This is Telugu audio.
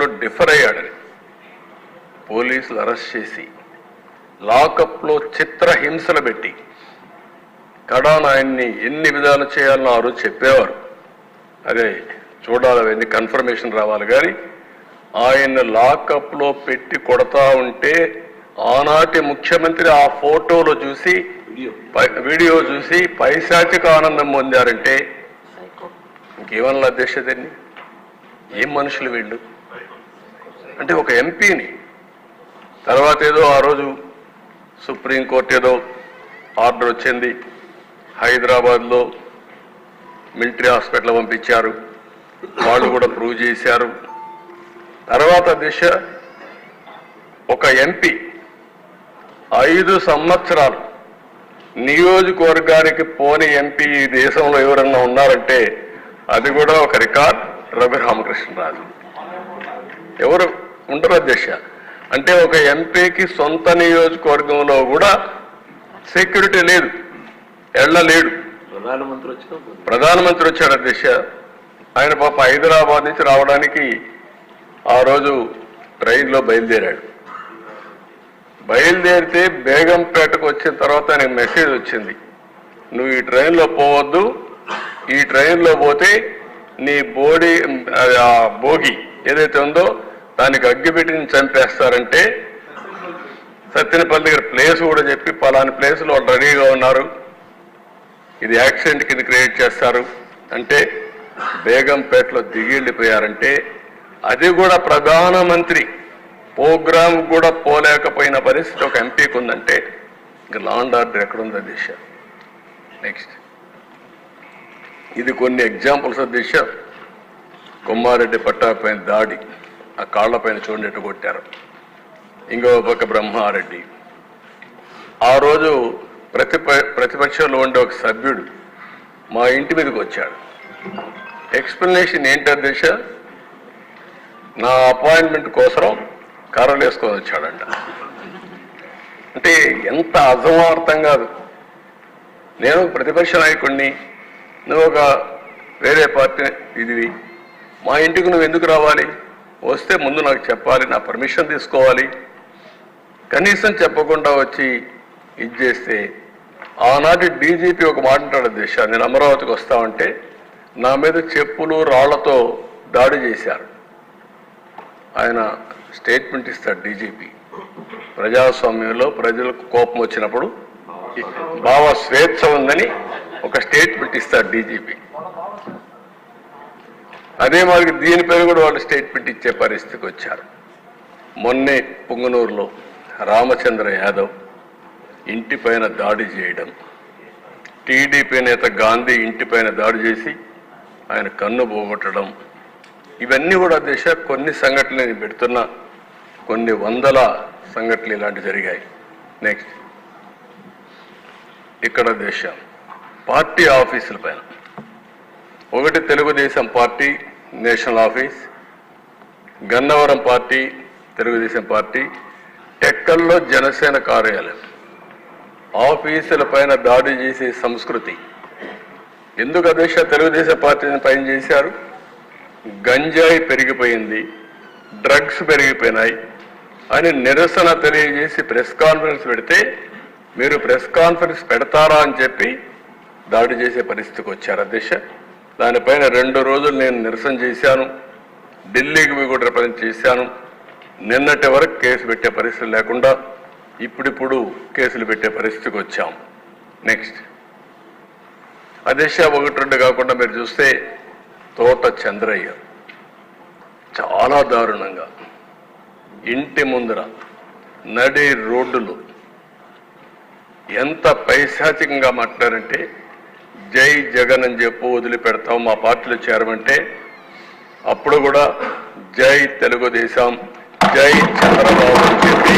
విషయంలో డిఫర్ అయ్యాడని పోలీసులు అరెస్ట్ చేసి లాకప్లో చిత్రహింసలు పెట్టి కడాన ఆయన్ని ఎన్ని విధాలు చేయాలనో ఆ రోజు చెప్పేవారు. అదే చూడాలి అవన్నీ కన్ఫర్మేషన్ రావాలి కానీ ఆయన లాకప్లో పెట్టి కొడతా ఉంటే ఆనాటి ముఖ్యమంత్రి ఆ ఫోటోలో చూసి వీడియో. చూసి పైశాచిక ఆనందం పొందారంటే ఇంకేమన్నా అధ్యక్షతని ఏం మనుషులు వీళ్ళు? అంటే ఒక ఎంపీని. తర్వాత ఏదో ఆ రోజు సుప్రీంకోర్టు ఏదో ఆర్డర్ వచ్చింది. హైదరాబాద్లో మిలిటరీ హాస్పిటల్ పంపించారు. వాళ్ళు కూడా ప్రూవ్ చేశారు. తర్వాత దిశ ఒక ఎంపీ. ఐదు సంవత్సరాలు నియోజకవర్గానికి పోని ఎంపీ ఈ దేశంలో ఎవరన్నా ఉన్నారంటే అది కూడా ఒక రికార్డ్ రవి రామకృష్ణరాజు ఎవరు? ఉండరు అధ్యక్ష. అంటే ఒక ఎంపీకి సొంత నియోజకవర్గంలో కూడా సెక్యూరిటీ లేదు. ఎళ్ళలేడు ప్రధానమంత్రి వచ్చిన ప్రధానమంత్రి వచ్చాడు అధ్యక్ష. ఆయన పాప హైదరాబాద్ నుంచి రావడానికి ఆ రోజు ట్రైన్లో బయలుదేరాడు. బయలుదేరితే బేగంపేటకు వచ్చిన తర్వాత ఆయనకు మెసేజ్ వచ్చింది. నువ్వు ఈ ట్రైన్లో పోవద్దు. ఈ ట్రైన్లో పోతే నీ బోడీ భోగి ఏదైతే ఉందో దానికి అగ్గిపెట్టి చంపేస్తారంటే సత్యనపల్లి దగ్గర ప్లేస్ కూడా చెప్పి పలాని ప్లేసులు వాళ్ళు రెడీగా ఉన్నారు. ఇది యాక్సిడెంట్ కింద క్రియేట్ చేస్తారు. అంటే బేగంపేటలో దిగి వెళ్ళిపోయారంటే అది కూడా ప్రధానమంత్రి ప్రోగ్రామ్ కూడా పోలేకపోయిన పరిస్థితి ఒక ఎంపీకి ఉందంటే ఇంకా లాండ్ ఆర్డర్ ఎక్కడుంది దిశ. నెక్స్ట్ ఇది కొన్ని ఎగ్జాంపుల్స్ దిశ. కుమారెడ్డి పట్టాపైన దాడి. ఆ కాళ్ళపైన చూడనట్టు కొట్టారు. ఇంకో పక్క బ్రహ్మారెడ్డి. ఆ రోజు ప్రతిప ప్రతిపక్షంలో ఉండే ఒక సభ్యుడు మా ఇంటి మీదకి వచ్చాడు. ఎక్స్ప్లెనేషన్ ఏంటి దిశ నా అపాయింట్మెంట్ కోసం కర్రలు వేసుకొని వచ్చాడంట. అంటే ఎంత అసమార్థం కాదు. నేను ప్రతిపక్ష నాయకుడిని నువ్వు ఒక వేరే పార్టీ ఇదివి. మా ఇంటికి నువ్వు ఎందుకు రావాలి? వస్తే ముందు నాకు చెప్పాలి నా పర్మిషన్ తీసుకోవాలి. కనీసం చెప్పకుండా వచ్చి ఇది చేస్తే ఆనాటి డీజీపీ ఒక మాట అంటాడు దిశ. నేను అమరావతికి వస్తామంటే నా మీద చెప్పులు రాళ్ళతో దాడి చేశారు. ఆయన స్టేట్మెంట్ ఇస్తాడు డీజీపీ. ప్రజాస్వామ్యంలో ప్రజలకు కోపం వచ్చినప్పుడు భావ స్వేచ్ఛ ఉందని ఒక స్టేట్మెంట్ ఇస్తాడు డీజీపీ. అదే మరి దీనిపైన కూడా వాళ్ళు స్టేట్మెంట్ ఇచ్చే పరిస్థితికి వచ్చారు. మొన్నే పుంగనూరులో రామచంద్ర యాదవ్ ఇంటిపైన దాడి చేయడం టీడీపీ నేత గాంధీ ఇంటిపైన దాడి చేసి ఆయన కన్ను పోగొట్టడం ఇవన్నీ కూడా దిశ కొన్ని సంఘటనలు నేను పెడుతున్నా కొన్ని వందల సంఘటనలు ఇలాంటి జరిగాయి. నెక్స్ట్ ఇక్కడ దేశం పార్టీ ఆఫీసుల పైన. ఒకటి Telugu Desam party national office. Gannavaram party Telugu Desam party. టెక్కల్లో Janasena కార్యాలయం. ఆఫీసుల పైన దాడి చేసే సంస్కృతి. ఎందుకు అధ్యక్ష తెలుగుదేశం పార్టీని పైన చేశారు? గంజాయి పెరిగిపోయింది డ్రగ్స్ పెరిగిపోయినాయి అని నిరసన తెలియజేసి ప్రెస్ కాన్ఫరెన్స్ పెడితే మీరు ప్రెస్ కాన్ఫరెన్స్ పెడతారా అని చెప్పి దాడి చేసే పరిస్థితికి వచ్చారు అధ్యక్ష. దానిపైన రెండు రోజులు నేను నిరసన చేశాను. ఢిల్లీకి కూడా రిప్రజెంట్ చేశాను. నిన్నటి వరకు కేసు పెట్టే పరిస్థితి లేకుండా ఇప్పుడిప్పుడు కేసులు పెట్టే పరిస్థితికి వచ్చాం. నెక్స్ట్ అధ్యక్ష ఒకటి రెండు కాకుండా మీరు చూస్తే తోట చంద్రయ్య. చాలా దారుణంగా. ఇంటి ముందర నడి రోడ్డులు ఎంత పైశాచికంగా మాట్లాడారంటే జై జగన్ అని చెప్పు వదిలిపెడతాం మా పార్టీలో చేరమంటే అప్పుడు కూడా జై తెలుగుదేశం జై చంద్రబాబు అని చెప్పి